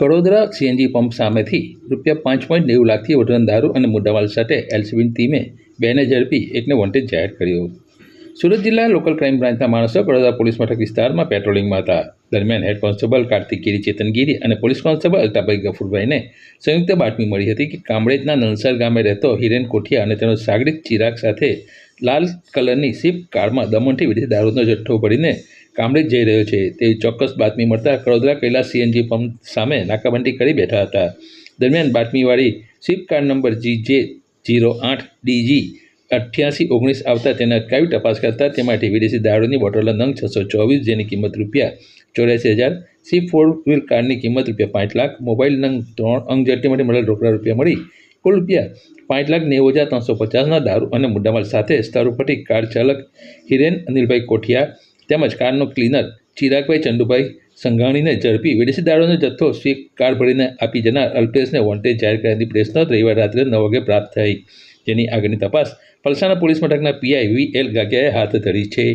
Kadodara CNG pump સામેથી રૂપિયા પાંચ પોઈન્ટ નેવું લાખથી વધુના દારૂ અને મુદ્દામાલ સાથે એલસીબીની ટીમે બેને ઝડપી એકને વોન્ટેજ જાહેર કર્યો. સુરત જિલ્લા લોકલ ક્રાઇમ બ્રાન્ચના માણસો કડોદરા પોલીસ મથક વિસ્તારમાં પેટ્રોલિંગમાં હતા. દરમિયાન હેડ કોન્સ્ટેબલ કાર્તિક ગીરી ચેતનગીરી અને પોલીસ કોન્સ્ટેબલ અલ્તાભાઈ ગફુરભાઈને સંયુક્ત બાતમી મળી હતી કે કામરેજના નલસર ગામે રહેતો હિરેન કોઠિયા અને તેનો સાગરિત ચિરાગ સાથે લાલ કલરની સ્વિફ્ટ કારમાં દમણથી વિદેશી દારૂનો જથ્થો ભરીને કામરેજ જઈ રહ્યો છે. તેવી ચોક્કસ બાતમી મળતા કડોદરા કૈલાસ સીએનજી પંપ સામે નાકાબંધી કરી બેઠા હતા. દરમિયાન બાતમીવાળી swift car number G J zero આઠ ડીજી અઠ્યાસી ઓગણીસ આવતા તેને અટકાવી તપાસ કરતા તેમાંથી વિદેશી દારૂની બોટલ નંગ છસો ચોવીસ જેની કિંમત રૂપિયા ચોર્યાસી હજાર સી ફોર વ્હીલ કારની કિંમત રૂપિયા પાંચ લાખ, મોબાઈલ નંગ ત્રણ અંગ જેટલી માટે મળેલ રોકડા રૂપિયા મળી કુલ રૂપિયા પાંચ લાખ નેવું હજાર ત્રણસો પચાસના દારૂ અને મુદ્દામાલ સાથે સ્થળ ઉપરથી કાર ચાલક હિરેન અનિલભાઈ કોઠિયા તેમજ કારનો ક્લીનર ચિરાગભાઈ ચંદુભાઈ સંઘાણીને ઝડપી વિદેશી દારૂનો જથ્થો સ્વીક કાર ભરીને આપી જનાર અલ્પેશને વોન્ટેજ જાહેર કરાયેલી પ્રેસ નોંધ રવિવાર રાત્રે નવ વાગે પ્રાપ્ત થઈ. જેની આગળની તપાસ પલસાણા પોલીસ મથકના પીઆઈ વી એલ ગાગિયાએ હાથ ધરી છે.